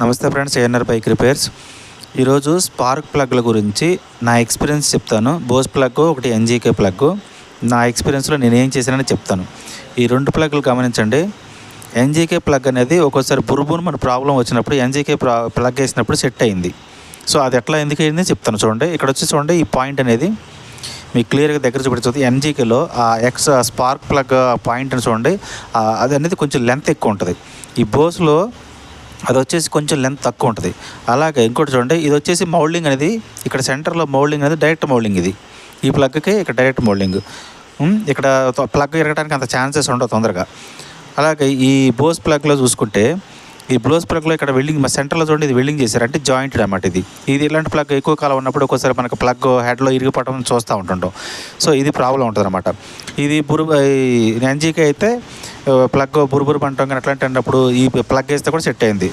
నమస్తే friends ANR bike repairs. ఈరోజు spark ప్లగ్ల గురించి నా ఎక్స్పీరియన్స్ చెప్తాను. బోస్ ప్లగ్ ఒకటి ఎన్జీకే ప్లగ్. నా ఎక్స్పీరియన్స్లో నేను ఏం చేశానని చెప్తాను. ఈ రెండు ప్లగ్లు గమనించండి. ఎన్జీకే ప్లగ్ అనేది ఒక్కోసారి బురుబురు మన ప్రాబ్లం వచ్చినప్పుడు ఎన్జీకే ప్లగ్ వేసినప్పుడు సెట్ అయింది. సో అది ఎట్లా ఎందుకు అయింది చెప్తాను చూడండి. ఇక్కడ వచ్చి చూడండి ఈ పాయింట్ అనేది మీకు క్లియర్గా దగ్గర చూపించదు ఎన్జీకేలో ఆ ఎక్స్ స్పార్క్ ప్లగ్ పాయింట్ అని చూడండి. అది అనేది కొంచెం లెంత్ ఎక్కువ ఉంటుంది. ఈ బోస్లో అది వచ్చేసి కొంచెం లెంత్ తక్కువ ఉంటుంది. అలాగే ఇంకోటి చూడండి ఇది వచ్చేసి మౌల్డింగ్ అనేది ఇక్కడ సెంటర్లో మౌల్డింగ్ అనేది డైరెక్ట్ మౌల్డింగ్ ఇది. ఈ ప్లగ్కి ఇక్కడ డైరెక్ట్ మౌల్డింగ్ ఇక్కడ ప్లగ్ ఎరగడానికి అంత ఛాన్సెస్ ఉండవు తొందరగా. అలాగే ఈ బోస్ ప్లగ్లో చూసుకుంటే ఈ బ్లోస్ ప్లగ్లో ఇక్కడ వెల్డింగ్ మా సెంటర్లో చూడండి ఇది వెల్డింగ్ చేశారు. అంటే జాయింటెడ్ అన్నమాట ఇది. ఇది ఇలాంటి ప్లగ్ ఎక్కువ కాలం ఉన్నప్పుడు ఒక్కోసారి మనకు ప్లగ్ హెడ్లో ఇరిగిపోవడం చూస్తూ ఉంటుంటాం. సో ఇది ప్రాబ్లం ఉంటుంది అనమాట ఇది బురు ఎన్జీకి అయితే ప్లగ్ బురుబురు పంటం కానీ అట్లాంటి అన్నప్పుడు ఈ ప్లగ్ వేస్తే కూడా సెట్ అయింది.